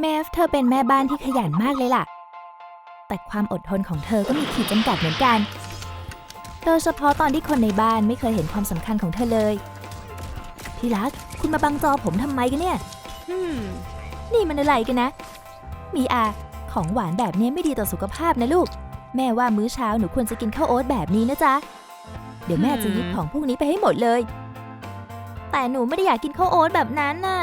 เมฟเธอเป็นแม่บ้านที่ขยันมากเลยล่ะ แต่ความอดทนของเธอก็มีขีดจำกัดเหมือนกัน โดยเฉพาะตอนที่คนในบ้านไม่เคยเห็นความสำคัญของเธอเลยพี่รักคุณมาบังจอผมทำไมกันเนี่ยนี่มันอะไรกันนะ มีอา ของหวานแบบนี้ไม่ดีต่อสุขภาพนะลูก แม่ว่ามื้อเช้าหนูควรจะกินข้าวโอ๊ตแบบนี้นะจ๊ะ เดี๋ยวแม่จะยึดของพวกนี้ไปให้หมดเลย แต่หนูไม่ได้อยากกินข้าวโอ๊ตแบบนั้นน่ะ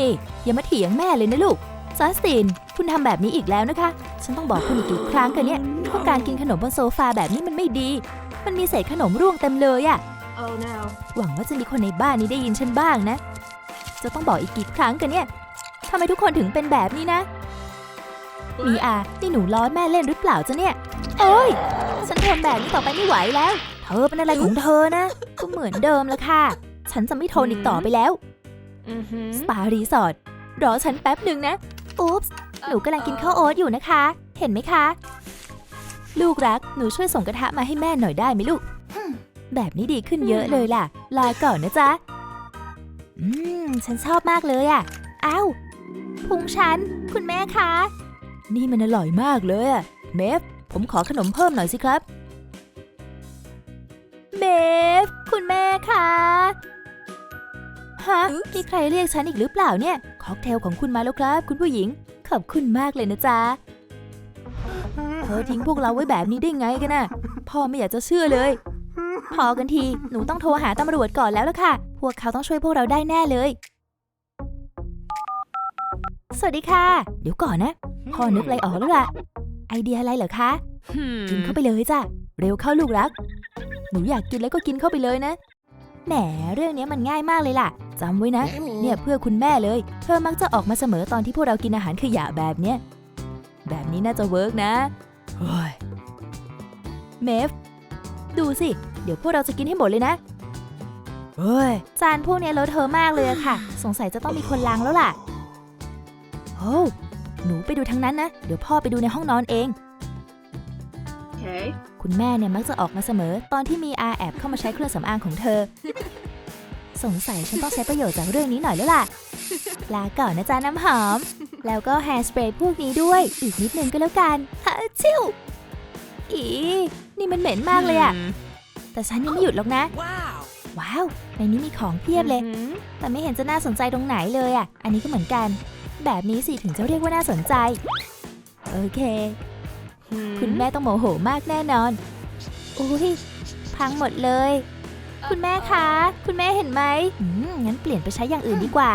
นี่อย่ามาเถียงแม่เลยนะลูกจัสติน คุณทำแบบนี้อีกแล้วนะคะ ฉันต้องบอกคุณอีกกี่ครั้งกันเนี่ยว่าการกินขนมบนโซฟาแบบนี้มันไม่ดี มันมีเศษขนมร่วงเต็มเลยอะ Oh no. หวังว่าจะมีคนในบ้านนี้ได้ยินฉันบ้างนะ จะต้องบอกอีกกี่ครั้งกันเนี่ยทำไมทุกคนถึงเป็นแบบนี้นะ มีอานี่หนูล้อแม่เล่นหรือเปล่าจ๊ะเนี่ย โอ้ย ฉันทนแบบนี้ต่อไปไม่ไหวแล้ว เธอเป็นอะไรของเธอนะ ก็เหมือนเดิมละค่ะ ฉันจะไม่ทนอีกต่อไปแล้ว Mm-hmm. สปารีสอร์ทรอฉันแป๊บหนึ่งนะ อุ๊ปส์หนูกำลังกินข้าวโอ๊ตอยู่นะคะ เห็นไหมคะ ลูกรัก หนูช่วยส่งกระทะมาให้แม่หน่อยได้ไหมลูก แบบนี้ดีขึ้นเยอะเลยล่ะ ลาก่อนนะจ๊ะ อืม ฉันชอบมากเลยอะ อ้าว พุงฉัน คุณแม่คะ นี่มันอร่อยมากเลยอะ เมฟ ผมขอขนมเพิ่มหน่อยสิครับ เมฟ คุณแม่คะ ฮะมีใครเรียกฉันอีกหรือเปล่าเนี่ย ค็อกเทลของคุณมาแล้วครับ คุณผู้หญิง ขอบคุณมากเลยนะจ๊ะ เธอทิ้งพวกเราไว้แบบนี้ได้ไงกันน่ะ พ่อไม่อยากจะเชื่อเลย พอกันที หนูต้องโทรหาตำรวจก่อนแล้วล่ะค่ะ พวกเขาต้องช่วยพวกเราได้แน่เลย สวัสดีค่ะ เดี๋ยวก่อนนะ พ่อนึกอะไรออกแล้วล่ะ ไอเดียอะไรเหรอคะ กินเข้าไปเลยจ้ะ เร็วเข้าลูกรัก หนูอยากกินแล้วก็กินเข้าไปเลยนะ แหมเรื่องนี้มันง่ายมากเลยล่ะจำไว้นะ เนี่ยเพื่อคุณแม่เลย เธอมักจะออกมาเสมอตอนที่พวกเรากินอาหารขยะแบบเนี้ย แบบนี้น่าจะเวิร์กนะเฮ้ยเมฟ ดูสิ เดี๋ยวพวกเราจะกินให้หมดเลยนะเฮ้ยจานพวกเนี้ยเลอะเทอะมากเลยอะค่ะ สงสัยจะต้องมีคนล้างแล้วล่ะโอ้หนูไปดูทางนั้นนะ เดี๋ยวพ่อไปดูในห้องนอนเอง Okay. คุณแม่เนี่ยมักจะออกมาเสมอ ตอนที่มีอาแอบเข้ามาใช้เครื่องสำอางของเธอ สงสัยฉันต้องใช้ประโยชน์จากเรื่องนี้หน่อยแล้วล่ะ ลาก่อนนะจ๊ะน้ำหอม แล้วก็แฮร์สเปรย์พวกนี้ด้วย อีกนิดนึงก็แล้วกันฮะชิวอีนี่มันเหม็นมากเลยอะแต่ฉันยังไม่หยุดหรอกนะ Wow. ว้าว ในนี้มีของเพียบเลย Mhm. แต่ไม่เห็นจะน่าสนใจตรงไหนเลยอะ อันนี้ก็เหมือนกัน แบบนี้สิถึงจะเรียกว่าน่าสนใจ โอเค คุณแม่ต้องโมโหมากแน่นอน อุ้ยพังหมดเลย คุณแม่คะ คุณแม่เห็นไหมอืมงั้นเปลี่ยนไปใช้อย่างอื่นดีกว่า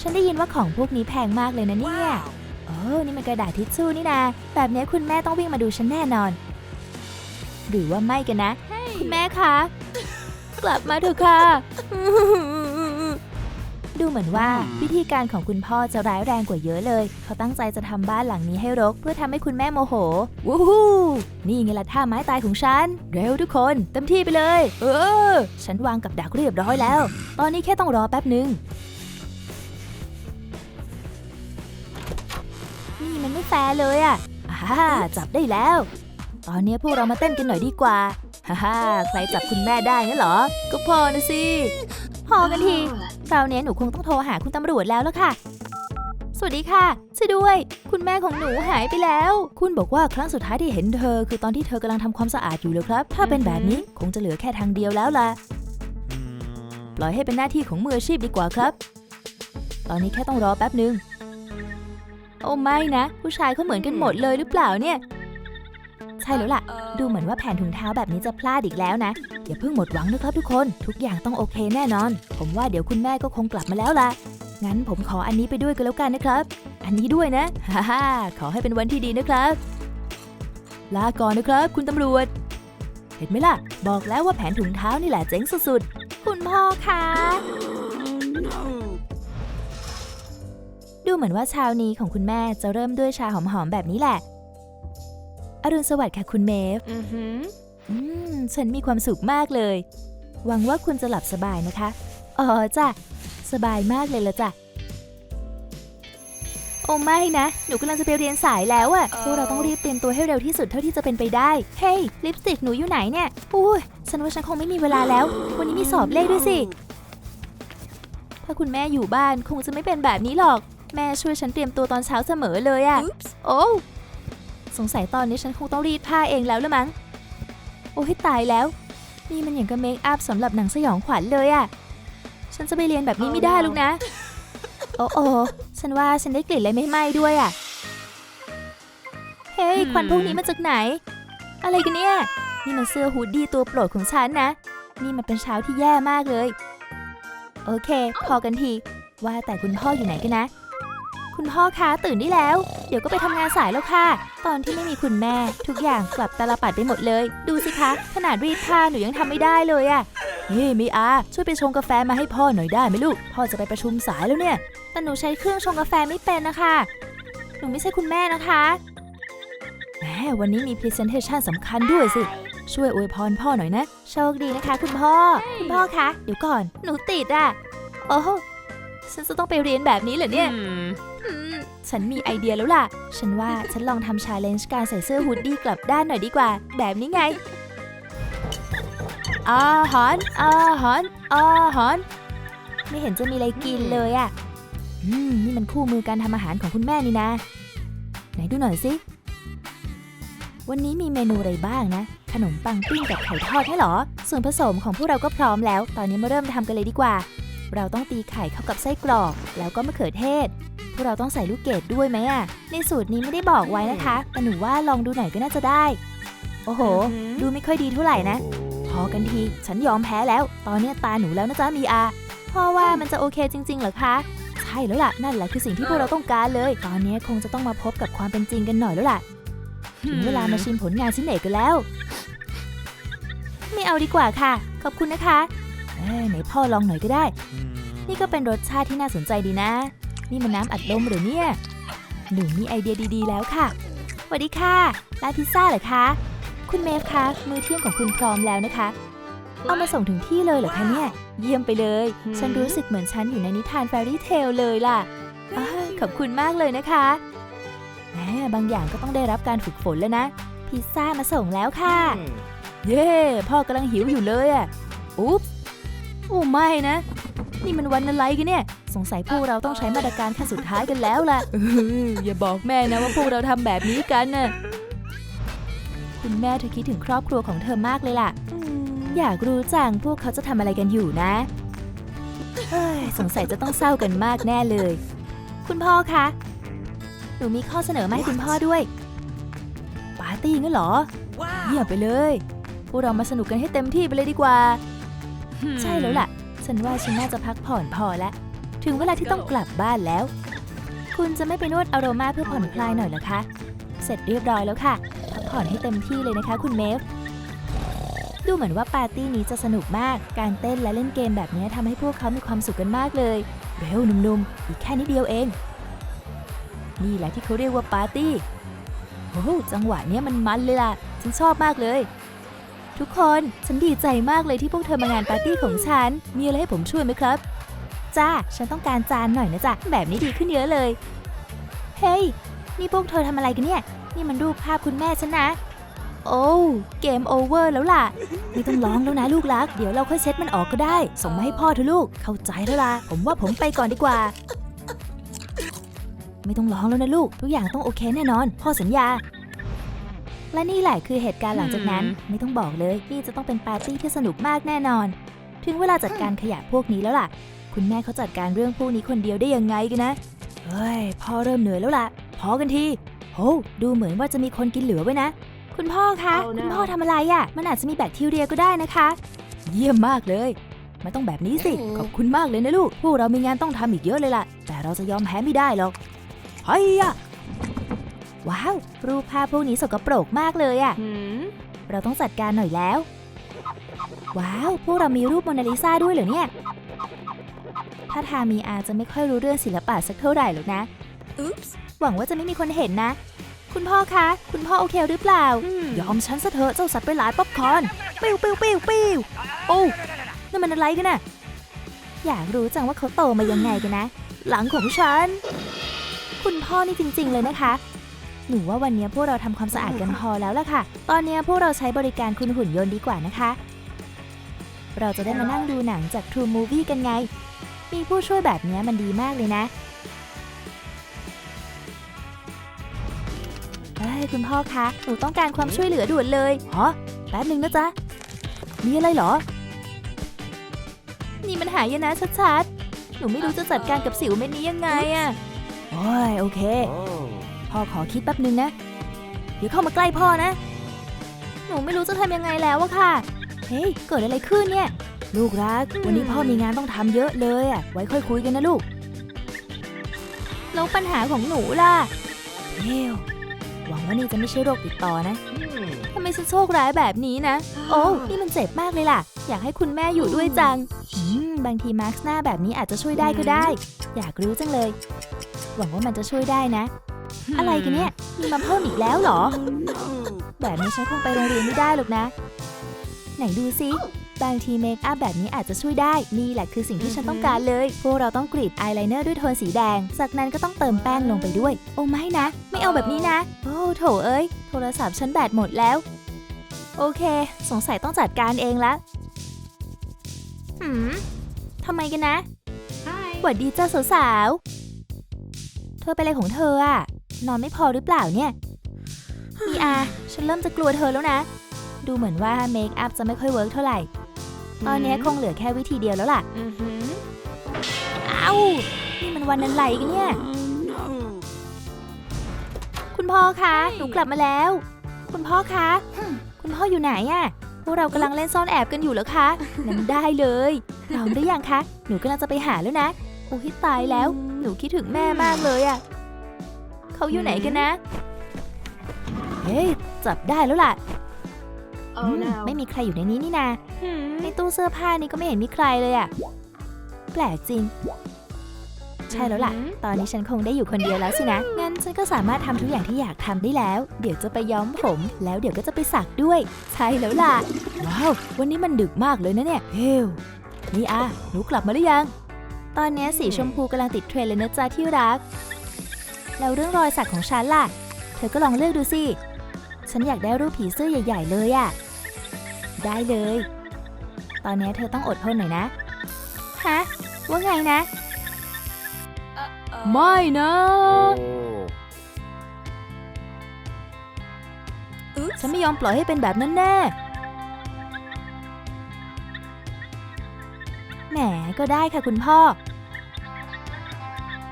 ฉันได้ยินว่าของพวกนี้แพงมากเลยนะเนี่ย Wow. โอ้นี่มันกระดาษทิชชู่นี่นาแบบนี้คุณแม่ต้องวิ่งมาดูฉันแน่นอน หรือว่าไม่กันนะ คุณแม่คะ กลับมาเถอะค่ะ ดูเหมือนว่าวิธีการของคุณพ่อจะร้ายแรงกว่าเยอะเลย เขาตั้งใจจะทำบ้านหลังนี้ให้รก เพื่อทำให้คุณแม่โมโห วู้ฮู้นี่ไงล่ะท่าไม้ตายของฉัน เร็วทุกคนเต็มที่ไปเลย เออ ฉันวางกับดักเรียบร้อยแล้ว ตอนนี้แค่ต้องรอแป๊บหนึ่งนี่มันไม่แฟร์เลยอะอ่าจับได้แล้ว ตอนนี้พวกเรามาเต้นกันหน่อยดีกว่า ฮ่าฮ่าใครจับคุณแม่ได้งั้นเหรอ ก็พอนะสิ พอกันทีค ราวนี้หนูคงต้องโทรหาคุณตำรวจแล้วล่ะค่ะ สวัสดีค่ะช่วยด้วย คุณแม่ของหนูหายไปแล้ว คุณบอกว่าครั้งสุดท้ายที่เห็นเธอ คือตอนที่เธอกำลังทำความสะอาดอยู่เลยครับ ถ้าเป็นแบบนี้คงจะเหลือแค่ทางเดียวแล้วล่ะ ปล่อยให้เป็นหน้าที่ของมืออาชีพดีกว่าครับ ตอนนี้แค่ต้องรอแป๊บหนึ่งโอ้ไม่นะ ผู้ชายเขาเหมือนกันหมดเลยหรือเปล่าเนี่ย ใช่แล้วล่ะ ดูเหมือนว่าแผ่นถุงเท้าแบบนี้จะพลาดอีกแล้วนะ อย่าเพิ่งหมดหวังนะครับทุกคน ทุกอย่างต้องโอเคแน่นอน ผมว่าเดี๋ยวคุณแม่ก็คงกลับมาแล้วล่ะ งั้นผมขออันนี้ไปด้วยก็แล้วกันนะครับ อันนี้ด้วยนะ ฮ่าฮ่าขอให้เป็นวันที่ดีนะครับ ลาก่อนนะครับ คุณตำรวจ เห็นไหมล่ะ บอกแล้วว่าแผนถุงเท้านี่แหละเจ๋งสุดๆ คุณพ่อคะดูเหมือนว่าเช้านี้ของคุณแม่จะเริ่มด้วยชาหอมๆแบบนี้แหละ อรุณสวัสดิ์ค่ะคุณเมฟ Mhm. อืมฉันมีความสุขมากเลย หวังว่าคุณจะหลับสบายนะคะ อ๋อจ้ะ สบายมากเลยละจ้ะ โอ้ไม่นะ หนูกำลังจะไปเรียนสายแล้วอะเอ่อพวกเราต้องรีบเตรียมตัวให้เร็วที่สุดเท่าที่จะเป็นไปได้ เฮ้ยลิปสติกหนูอยู่ไหนเนี่ย อุ้ยฉันว่าฉันคงไม่มีเวลาแล้ว วันนี้มีสอบเลขด้วยสิ ถ้าคุณแม่อยู่บ้านคงจะไม่เป็นแบบนี้หรอก แม่ช่วยฉันเตรียมตัวตอนเช้าเสมอเลยอะโอ้ว สงสัยตอนนี้ฉันคงต้องรีดผ้าเองแล้วละมั้ง โอ้ยตายแล้ว นี่มันอย่างกับเมคอัพสำหรับหนังสยองขวัญเลยอะฉันจะไปเรียนแบบนี้ไม่ได้ลูกนะ โอ้โอฉันว่าฉันได้กลิ่นอะไรไม่ไหม้ด้วยอะเฮ้ย Hmm. ควันพวกนี้มาจากไหน อะไรกันเนี่ย นี่มันเสื้อฮูดดี้ตัวโปรดของฉันนะ นี่มันเป็นเช้าที่แย่มากเลย โอเค พอกันที ว่าแต่คุณพ่ออยู่ไหนกันนะ คุณพ่อคะตื่นได้แล้ว เดี๋ยวก็ไปทำงานสายแล้วค่ะ ตอนที่ไม่มีคุณแม่ ทุกอย่างกลับตาลปัดไปหมดเลย ดูสิคะ ขนาดรีดผ้าหนูยังทำไม่ได้เลยอะเฮ้มีอา ช่วยไปชงกาแฟมาให้พ่อหน่อยได้ไหมลูก พ่อจะไปประชุมสายแล้วเนี่ย แต่หนูใช้เครื่องชงกาแฟไม่เป็นนะคะ หนูไม่ใช่คุณแม่นะคะแหมวันนี้มี Presentation สำคัญด้วยสิ ช่วยอวยพรพ่อหน่อยนะ โชคดีนะคะ คุณพ่อ คุณพ่อคะ เดี๋ยวก่อน หนูติดอะโอ้ฉันจะต้องไปเรียนแบบนี้เหรอเนี่ย ฉันมีไอเดียแล้วล่ะ ฉันว่าฉันลองทำชาเลนจ์การใส่เสื้อฮูดดี้กลับด้านหน่อยดีกว่า แบบนี้ไงอาหารอาหารอาหารไม่เห็นจะมีอะไรกินเลยอะ่ะอืมนี่มันคู่มือการทำอาหารของคุณแม่นี่นะ ไหนดูหน่อยสิ วันนี้มีเมนูอะไรบ้างนะ ขนมปังปิ้งกับไข่ทอดให้เหรอ ส่วนผสมของพวกเราก็พร้อมแล้ว ตอนนี้มาเริ่มทำกันเลยดีกว่า เราต้องตีไข่เข้ากับไส้กรอก แล้วก็มะเขือเทศ พวกเราต้องใส่ลูกเกดด้วยไหมอะในสูตรนี้ไม่ได้บอกไว้นะคะ แต่หนูว่าลองดูหน่อยก็น่าจะได้ โอ้โหอือหือดูไม่ค่อยดีเท่าไหร่นะ พอกันที ฉันยอมแพ้แล้ว ตอนเนี้ยตาหนูแล้วนะจ๊ะมีอาพ่อว่ามันจะโอเคจริง ๆ เหรอคะ ใช่แล้วล่ะ นั่นแหละคือสิ่งที่พวกเราต้องการเลย ตอนนี้คงจะต้องมาพบกับความเป็นจริงกันหน่อยแล้วล่ะ ถึงเวลามาชิมผลงานชิ้นเอกกันแล้ว ไม่เอาดีกว่าค่ะ ขอบคุณนะคะ เอ้ยไหนพ่อลองหน่อยก็ได้ นี่ก็เป็นรสชาติที่น่าสนใจดีนะ นี่มันน้ำอัดลมหรือเนี่ย หนูมีไอเดียดีๆ แล้วค่ะสวัสดีค่ะร้านพิซซ่าเหรอคะ คุณเมฟคะมื้อเที่ยงของคุณพร้อมแล้วนะคะ เอามาส่งถึงที่เลยเหรอคะเนี่ย เยี่ยมไปเลยหืมฉันรู้สึกเหมือนฉันอยู่ในนิทานแฟรี่เทลเลยล่ะอาขอบคุณมากเลยนะคะแหมบางอย่างก็ต้องได้รับการฝึกฝนแล้วนะ พิซซ่ามาส่งแล้วค่ะ เย้พ่อกำลังหิวอยู่เลยอะอุ๊บโอ้ไม่นะ นี่มันวันอะไรกันเนี่ย สงสัยพวกเราต้องใช้มาตรการขั้นสุดท้ายกันแล้วล่ะเอออย่าบอกแม่นะว่าพวกเราทำแบบนี้กันน่ะคุณแม่เธอคิดถึงครอบครัวของเธอมากเลยล่ะ อยากรู้จังพวกเขาจะทำอะไรกันอยู่นะเฮ้ยสงสัยจะต้องเศร้ากันมากแน่เลย คุณพ่อคะ หนูมีข้อเสนอมาให้คุณพ่อด้วย ปาร์ตี้งั้นเหรอ เยี่ยมไปเลย พวกเรามาสนุกกันให้เต็มที่ไปเลยดีกว่า Hmm. ใช่แล้วล่ะ ฉันว่าฉันน่าจะพักผ่อนพอแล้ว ถึงเวลาที่ต้องกลับบ้านแล้ว คุณจะไม่ไปนวดอโรมาเพื่อผ่อนคลายหน่อยเหรอคะ เสร็จเรียบร้อยแล้วค่ะ พักผ่อนให้เต็มที่เลยนะคะ คุณเมฟ ดูเหมือนว่าปาร์ตี้นี้จะสนุกมาก การเต้นและเล่นเกมแบบนี้ทำให้พวกเขามีความสุขกันมากเลย เร็วหนุ่มๆ อีกแค่นิดเดียวเอง นี่แหละที่เขาเรียกว่าปาร์ตี้ โอ้จังหวะเนี้ยมันมันเลยล่ะ ฉันชอบมากเลยทุกคน ฉันดีใจมากเลยที่พวกเธอมางานปาร์ตี้ของฉัน มีอะไรให้ผมช่วยไหมครับ จ้า ฉันต้องการจานหน่อยนะจ๊ะ แบบนี้ดีขึ้นเยอะเลย เฮ้ย นี่พวกเธอทำอะไรกันเนี่ย นี่มันรูปภาพคุณแม่ฉันนะ โอ้เกมโอเวอร์แล้วล่ะไม่ต้องร้องแล้วนะลูกรัก เดี๋ยวเราค่อยเช็ดมันออกก็ได้ ส่งมาให้พ่อเถอะลูก เข้าใจแล้วล่ะ ผมว่าผมไปก่อนดีกว่า ไม่ต้องร้องแล้วนะลูก ทุกอย่างต้องโอเคแน่นอน พ่อสัญญาและนี่แหละคือเหตุการณ์หลังจากนั้น Hmm. ไม่ต้องบอกเลยนี่จะต้องเป็นปาร์ตี้ที่สนุกมากแน่นอน ถึงเวลาจัดการขยะพวกนี้แล้วล่ะ คุณแม่เขาจัดการเรื่องพวกนี้คนเดียวได้ยังไงกันนะ เฮ้ย พ่อเริ่มเหนื่อยแล้วล่ะ พอกันทีโหดูเหมือนว่าจะมีคนกินเหลือไว้นะ คุณพ่อคะ Oh no คุณพ่อทำอะไรอะ่ะ มันอาจจะมีแบคทีเรียก็ได้นะคะ เยี่ยมมากเลยไมันต้องแบบนี้สิ ขอบคุณมากเลยนะลูก พวกเรามีงานต้องทำอีกเยอะเลยล่ะ แต่เราจะยอมแพ้ไม่ได้หรอกเฮ้ยอะว้าว รูปภาพพวกนี้สกปรกมากเลยอะ Hmm. เราต้องจัดการหน่อยแล้ว ว้าว พวกเรามีรูปโมนาลิซาด้วยเหรอเนี่ย ถ้าทางมีอาจะไม่ค่อยรู้เรื่องศิลปะสักเท่าไหร่หรอกนะ Oops. หวังว่าจะไม่มีคนเห็นนะ คุณพ่อคะ คุณพ่อโอเคหรือเปล่า Hmm. ยอมฉันซะเถอะเจ้าสัตว์ไปหลายป๊อปคอร์นปิ้วปิ้วปิ้วปิ้วโอ้นั่นมันอะไรกันน่ะ อยากรู้จังว่าเขาโตมายังไงกันนะ หลังของฉัน คุณพ่อนี่จริง ๆ เลยนะคะ หนูว่าวันนี้พวกเราทำความสะอาดกันพอแล้วล่ะค่ะ ตอนนี้พวกเราใช้บริการคุณหุ่นยนต์ดีกว่านะคะ เราจะได้มานั่งดูหนังจาก True Movie กันไง มีผู้ช่วยแบบนี้มันดีมากเลยนะเฮ้ยคุณพ่อคะ หนูต้องการความช่วยเหลือด่วนเลยฮะแป๊บหนึ่งนะจ๊ะ มีอะไรเหรอ นี่มันหายนะชัดๆ หนูไม่รู้จะจัดการกับสิวเม็ดนี้ยังไงอะโอ้ยโอเค พ่อขอคิดแป๊บหนึ่งนะ เดี๋ยวเข้ามาใกล้พ่อนะ หนูไม่รู้จะทำยังไงแล้วอะค่ะ เฮ้ย เกิดอะไรขึ้นเนี่ย ลูกรัก วันนี้พ่อมีงานต้องทำเยอะเลยอะไว้ค่อยคุยกันนะลูก แล้วปัญหาของหนูล่ะเฮ้วหวังว่านี่จะไม่ใช่โรคติดต่อนะทำไมฉันโชคร้ายแบบนี้นะ โอ้นี่มันเจ็บมากเลยล่ะ อยากให้คุณแม่อยู่ด้วยจังอืมบางทีมาร์คหน้าแบบนี้อาจจะช่วยได้ก็ได้ อยากรู้จังเลย หวังว่ามันจะช่วยได้นะ อะไรกันเนี่ย มีมาเพิ่มอีกแล้วเหรอ แบบนี้ฉันคงไปโรงเรียนไม่ได้หรอกนะ ไหนดูซิ บางทีเมคอัพแบบนี้อาจจะช่วยได้ นี่แหละคือสิ่งที่ฉันต้องการเลย พวกเราต้องกรีดอายไลเนอร์ด้วยโทนสีแดง จากนั้นก็ต้องเติมแป้งลงไปด้วย โอ้ไม่นะ ไม่เอาแบบนี้นะ โอ้โถเอ้ย โทรศัพท์ฉันแบตหมดแล้ว โอเค สงสัยต้องจัดการเองละหืมทำไมกันนะ Hi. หวัดดีเจ้าสาวๆ เธอเป็นอะไรของเธออะนอนไม่พอหรือเปล่าเนี่ยมีอา ฉันเริ่มจะกลัวเธอแล้วนะ ดูเหมือนว่าเมคอัพจะไม่ค่อยเวิร์กเท่าไหร่ ตอนนี้คงเหลือแค่วิธีเดียวแล้วล่ะ Mm-hmm. อ้าวนี่มันวันนั้นไหลกันเนี่ย คุณพ่อคะ หนูกลับมาแล้ว คุณพ่อคะ คุณพ่ออยู่ไหนอะพวกเรากำลังเล่นซ่อนแอบกันอยู่เหรอคะนั้นได้เลยพร้อมหรือยังคะ หนูกำลังจะไปหาแล้วนะโอ้ยตายแล้ว หนูคิดถึงแม่มากเลยอะเขาอยู่ไหนกันนะ เฮ้ย จับได้แล้วล่ะ Oh อืม no. ไม่มีใครอยู่ในนี้นี่นา Hmm. ในตู้เสื้อผ้านี่ก็ไม่เห็นมีใครเลยอะแปลกจริง ใช่แล้วล่ะ อือหือตอนนี้ฉันคงได้อยู่คนเดียวแล้วสินะ งั้นฉันก็สามารถทำทุกอย่างที่อยากทำได้แล้ว เดี๋ยวจะไปย้อมผม แล้วเดี๋ยวก็จะไปสักด้วย ใช่แล้วล่ะ ว้าว วันนี้มันดึกมากเลยนะเนี่ย เฮ้วนี่อาหนูกลับมาหรือยัง ตอนนี้สีชมพูกำลังติดเทรนด์เลยนะจ๊ะที่รัก แล้วเรื่องรอยสักของฉันล่ะ เธอก็ลองเลือกดูสิ ฉันอยากได้รูปผีเสื้อใหญ่ ๆ เลยอะ ได้เลย ตอนนี้เธอต้องอดทนหน่อยนะ ฮะ ว่าไงนะ ไม่นะ ฉันไม่ยอมปล่อยให้เป็นแบบนั้นแน่ แหม ก็ได้ค่ะคุณพ่อ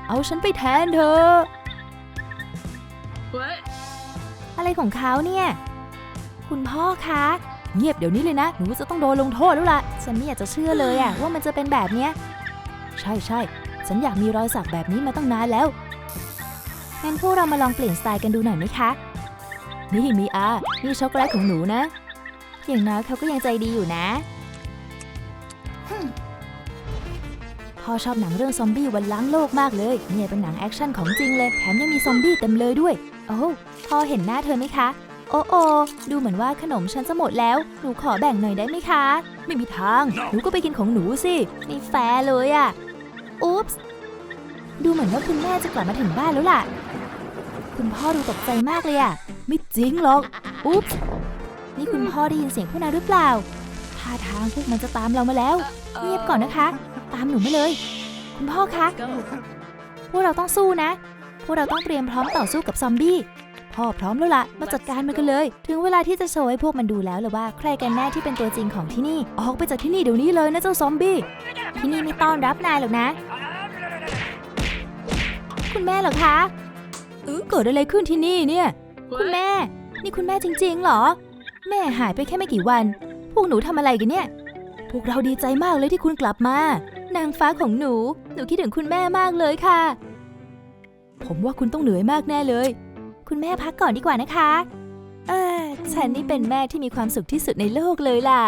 เอาฉันไปแทนเธอะ What? อะไรของเขาเนี่ย คุณพ่อคะ เงียบเดี๋ยวนี้เลยนะ หนูจะต้องโดนลงโทษแล้วล่ะ ฉันไม่อยากจะเชื่อเลยอะว่ามันจะเป็นแบบเนี้ย ใช่ใช่ ฉันอยากมีรอยสักแบบนี้มาตั้งนานแล้ว งั้นพวกเรามาลองเปลี่ยนสไตล์กันดูหน่อยไหมคะ นี่มีอา นี่ช็อกโกแลตของหนูนะ อย่างน้อยเขาก็ยังใจดีอยู่นะ พ่อชอบหนังเรื่องซอมบี้วันล้างโลกมากเลย เนี่ยเป็นหนังแอคชั่นของจริงเลย แถมยังมีซอมบี้เต็มเลยด้วย โอ้ พ่อเห็นหน้าเธอไหมคะ โอ้โอดูเหมือนว่าขนมฉันจะหมดแล้ว หนูขอแบ่งหน่อยได้ไหมคะ ไม่มีทาง หนูก็ไปกินของหนูสิ ไม่แฟร์เลยอะอุ๊ปส์ ดูเหมือนว่าคุณแม่จะกลับมาถึงบ้านแล้วล่ะ คุณพ่อดูตกใจมากเลยอะไม่จริงหรอก อุ๊ปส์ นี่คุณพ่อได้ยินเสียงพวกนั้นหรือเปล่า ท่าทางพวกมันจะตามเรามาแล้ว เงียบก่อนนะคะ ตามหนูมาเลย คุณพ่อคะ Go. พวกเราต้องสู้นะ พวกเราต้องเตรียมพร้อมต่อสู้กับซอมบี้ พ่อพร้อมแล้วล่ะ มาจัดการมันกันเลย ถึงเวลาที่จะโชว์ให้พวกมันดูแล้วเลยว่าใครกันแน่ที่เป็นตัวจริงของที่นี่ ออกไปจากที่นี่เดี๋ยวนี้เลยนะเจ้าซอมบี้ ที่นี่ไม่ต้อนรับนายหรอกนะ คุณแม่เหรอคะเออเกิดอะไรขึ้นที่นี่เนี่ย คุณ What? แม่ นี่คุณแม่จริงๆเหรอ แม่หายไปแค่ไม่กี่วัน พวกหนูทำอะไรกันเนี่ย พวกเราดีใจมากเลยที่คุณกลับมา นางฟ้าของหนู หนูคิดถึงคุณแม่มากเลยค่ะ ผมว่าคุณต้องเหนื่อยมากแน่เลย คุณแม่พักก่อนดีกว่านะคะ เออฉันนี่เป็นแม่ที่มีความสุขที่สุดในโลกเลยล่ะ